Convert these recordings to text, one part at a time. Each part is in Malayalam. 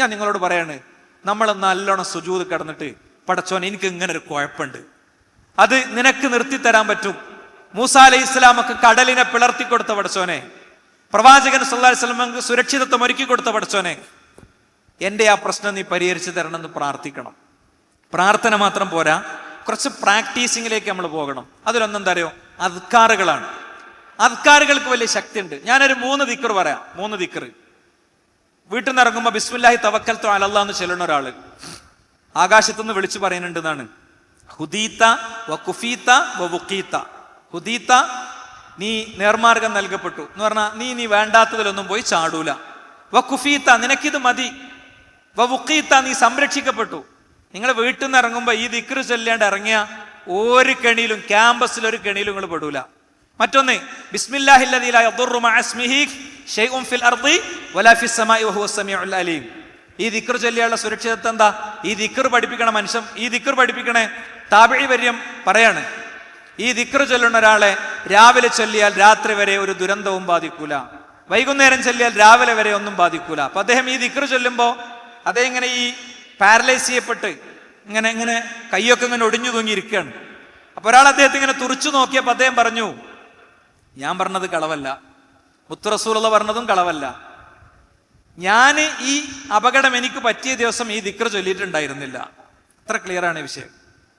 ഞാൻ നിങ്ങളോട് പറയാണ് നമ്മൾ നല്ലോണം സുജൂത് കിടന്നിട്ട് പടച്ചോൻ എനിക്ക് ഇങ്ങനെ ഒരു കുഴപ്പമുണ്ട്. അത് നിനക്ക് നിർത്തി തരാൻ പറ്റും. മൂസ അലൈഹി ഇസ്ലാമൊക്കെ കടലിനെ പിളർത്തി കൊടുത്ത പടച്ചോനെ. പ്രവാചകൻ സല്ലല്ലാഹു അലൈഹി വസല്ലമക്ക് സുരക്ഷിതത്വം ഒരുക്കി കൊടുത്ത പടച്ചോനെ. എന്റെ ആ പ്രശ്നം നീ പരിഹരിച്ചു തരണം എന്ന് പ്രാർത്ഥിക്കണം. പ്രാർത്ഥന മാത്രം പോരാ. കുറച്ച് പ്രാക്ടീസിങ്ങിലേക്ക് നമ്മൾ പോകണം. അതിലൊന്നെന്താ അറിയോ? അദ്കാറുകളാണ്. അദ്കാറുകൾക്ക് വലിയ ശക്തിയുണ്ട്. ഞാനൊരു മൂന്ന് ദിക്കർ പറയാം. മൂന്ന് ദിക്കർ വീട്ടിൽ നിന്ന് ഇറങ്ങുമ്പോൾ ബിസ്മില്ലാഹി തവക്കൽ അലല്ല എന്ന് ചെല്ലുന്ന ഒരാൾ. ആകാശത്തുനിന്ന് വിളിച്ചു പറയുന്നുണ്ട് എന്നാണ് ഹുദീത്ത വ കുഫീത്ത വ വുക്കീത്ത ഹുദീത്ത നീ നേർമാർഗം നൽകപ്പെട്ടു. എന്ന് പറഞ്ഞാൽ നീ നീ വേണ്ടാത്തതിലൊന്നും പോയി ചാടൂല. വ കുഫീത്ത നിനക്കിത് മതി. വ വുക്കീത്ത നീ സംരക്ഷിക്കപ്പെട്ടു. നിങ്ങൾ വീട്ടിൽ നിന്ന് ഇറങ്ങുമ്പോൾ ഈ ദിക്റ് ചൊല്ലാണ്ട് ഇറങ്ങിയ ഒരു കെണിയിലും ക്യാമ്പസിൽ ഒരു കെണിയിലും നിങ്ങൾ പെടൂല. മറ്റൊന്ന് ബിസ്മില്ലാഹില്ലദീ ഷൈഉൻ ഫിൽ അർദി വലാ ഫിസ് സമാഇ വഹുവ സമീഉൽ അലീം. ഈ ദിക്ർ ചൊല്ലിയുള്ള സുരക്ഷിതത്വം എന്താ? ഈ ദിക്ർ പഠിപ്പിക്കണ മനുഷ്യൻ ഈ ദിക്ർ പഠിപ്പിക്കണേ താപിഴി വര്യം പറയാണ്. ഈ ദിക്ർ ചൊല്ലുന്ന ഒരാളെ രാവിലെ ചൊല്ലിയാൽ രാത്രി വരെ ഒരു ദുരന്തവും ബാധിക്കൂല. വൈകുന്നേരം ചൊല്ലിയാൽ രാവിലെ വരെ ഒന്നും ബാധിക്കൂല. അപ്പൊ അദ്ദേഹം ഈ ദിക്ർ ചൊല്ലുമ്പോൾ അദ്ദേഹം ഇങ്ങനെ ഈ പാരലൈസ് ചെയ്യപ്പെട്ട് ഇങ്ങനെ ഇങ്ങനെ കൈയൊക്കെ ഇങ്ങനെ ഒടിഞ്ഞു തൂങ്ങിയിരിക്കുകയാണ് അപ്പൊ ഒരാൾ അദ്ദേഹത്തെ ഇങ്ങനെ തുറച്ചു നോക്കിയപ്പോൾ അദ്ദേഹം പറഞ്ഞു ഞാൻ പറഞ്ഞത് കളവല്ല. മുത്തുറസൂലുള്ള പറഞ്ഞതും കളവല്ല. ഞാൻ ഈ അപകടം എനിക്ക് പറ്റിയ ദിവസം ഈ ദിക്ര ചൊല്ലിയിട്ടുണ്ടായിരുന്നില്ല. അത്ര ക്ലിയർ ആണ് വിഷയം.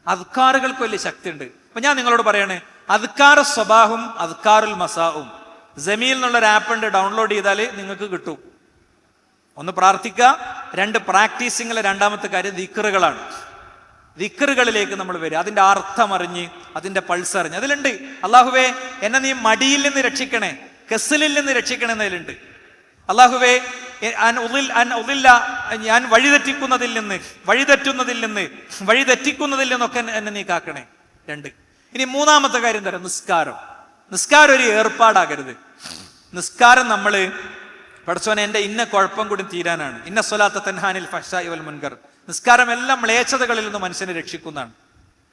അത്കാറുകൾക്ക് വലിയ ശക്തിയുണ്ട്. അപ്പൊ ഞാൻ നിങ്ങളോട് പറയണേ അത്കാർ സ്വഭാവം അത്കാറുൽ മസാവും ജമീൽ എന്നുള്ള ഒരു ആപ്പ് ഉണ്ട് ഡൗൺലോഡ് ചെയ്താൽ നിങ്ങൾക്ക് കിട്ടും. ഒന്ന് പ്രാർത്ഥിക്കുക രണ്ട് പ്രാക്ടീസിങ്ങിലെ രണ്ടാമത്തെ കാര്യം ദിക്കറുകളാണ് ദിക്കറുകളിലേക്ക് നമ്മൾ വരിക. അതിന്റെ അർത്ഥം അറിഞ്ഞ് അതിന്റെ പൾസ് അറിഞ്ഞ്. അതിലുണ്ട്. അള്ളാഹുവേ എന്നെ നീ മടിയിൽ നിന്ന് രക്ഷിക്കണേ. കെസലിൽ നിന്ന് രക്ഷിക്കണമെന്നതിലുണ്ട്. അള്ളാഹുവേ ഞാൻ വഴിതെറ്റിക്കുന്നതിൽ നിന്ന് വഴിതെറ്റുന്നതിൽ നിന്ന് വഴിതെറ്റിക്കുന്നതിൽ നിന്നൊക്കെ എന്നെ- നീ കാക്കണേ. രണ്ട്. ഇനി മൂന്നാമത്തെ കാര്യം തരാം നിസ്കാരം. നിസ്കാരം ഒരു ഏർപ്പാടാകരുത്. നിസ്കാരം നമ്മൾ പഠിച്ചോനെ എന്റെ ഇന്ന കുഴപ്പം കൂടി തീരാനാണ്. ഇന്ന സ്വലാത്ത തൻഹാനിൽ ഫഷായി വൽ മുൻകർ. നിസ്കാരം എല്ലാം മ്ലേച്ഛതകളിൽ നിന്ന് മനുഷ്യനെ രക്ഷിക്കുന്നതാണ്.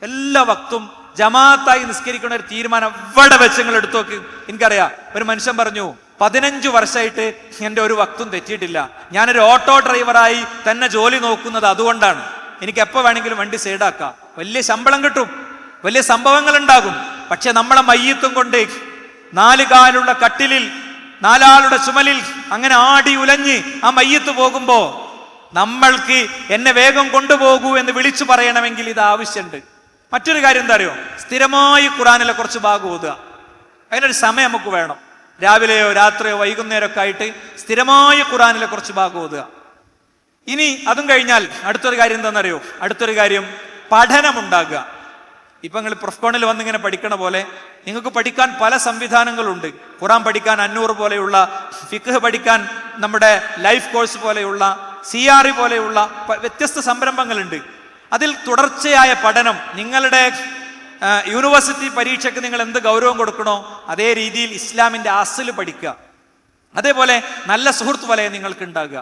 എല്ലാ വക്തും ജമാഅത്തായി നിസ്കരിക്കുന്ന ഒരു തീരുമാനം എവിടെ വെച്ച് നിങ്ങൾ എടുത്തു നോക്ക്. എനിക്കറിയാം. ഒരു മനുഷ്യൻ പറഞ്ഞു പതിനഞ്ചു വർഷമായിട്ട് എന്റെ ഒരു വക്തും തെറ്റിയിട്ടില്ല. ഞാനൊരു ഓട്ടോ ഡ്രൈവറായി തന്നെ ജോലി നോക്കുന്നത് അതുകൊണ്ടാണ്. എനിക്ക് എപ്പോ വേണമെങ്കിലും വണ്ടി സൈഡാക്കാം. വലിയ ശമ്പളം കിട്ടും. വലിയ സംഭവങ്ങൾ ഉണ്ടാകും പക്ഷെ നമ്മളെ മയ്യത്തും കൊണ്ട് നാല് കാലുള്ള കട്ടിലിൽ നാലാളുടെ ചുമലിൽ അങ്ങനെ ആടി ഉലഞ്ഞ് ആ മയ്യത്ത് പോകുമ്പോൾ നമ്മൾക്ക് എന്നെ വേഗം കൊണ്ടുപോകൂ എന്ന് വിളിച്ചു പറയണമെങ്കിൽ ഇത് ആവശ്യമുണ്ട്. മറ്റൊരു കാര്യം എന്താ അറിയോ? സ്ഥിരമായി ഖുറാനിലെ കുറച്ച് ഭാഗം ഓതുക. അതിനൊരു സമയം നമുക്ക് വേണം. രാവിലെയോ രാത്രിയോ വൈകുന്നേരം ഒക്കെ ആയിട്ട് സ്ഥിരമായി ഖുറാനിലെ കുറച്ച് ഭാഗം ഓതുക. ഇനി അതും കഴിഞ്ഞാൽ അടുത്തൊരു കാര്യം എന്താണെന്നറിയോ അടുത്തൊരു കാര്യം പഠനമുണ്ടാകുക ഇപ്പൊ നിങ്ങൾ പ്രൊഫ്കോണിൽ വന്നിങ്ങനെ പഠിക്കണ പോലെ നിങ്ങൾക്ക് പഠിക്കാൻ പല സംവിധാനങ്ങളുണ്ട്. ഖുറാൻ പഠിക്കാൻ അന്നൂർ പോലെയുള്ള ഫിഖ് പഠിക്കാൻ നമ്മുടെ ലൈഫ് കോഴ്സ് പോലെയുള്ള സി ആർ പോലെയുള്ള വ്യത്യസ്ത സംരംഭങ്ങളുണ്ട്. അതിൽ തുടർച്ചയായ പഠനം നിങ്ങളുടെ യൂണിവേഴ്സിറ്റി പരീക്ഷയ്ക്ക് നിങ്ങൾ എന്ത് ഗൗരവം കൊടുക്കണോ അതേ രീതിയിൽ ഇസ്ലാമിന്റെ അസൽ പഠിക്കുക. അതേപോലെ നല്ല സുഹൃത്ത് വലയം നിങ്ങൾക്ക് ഉണ്ടാകുക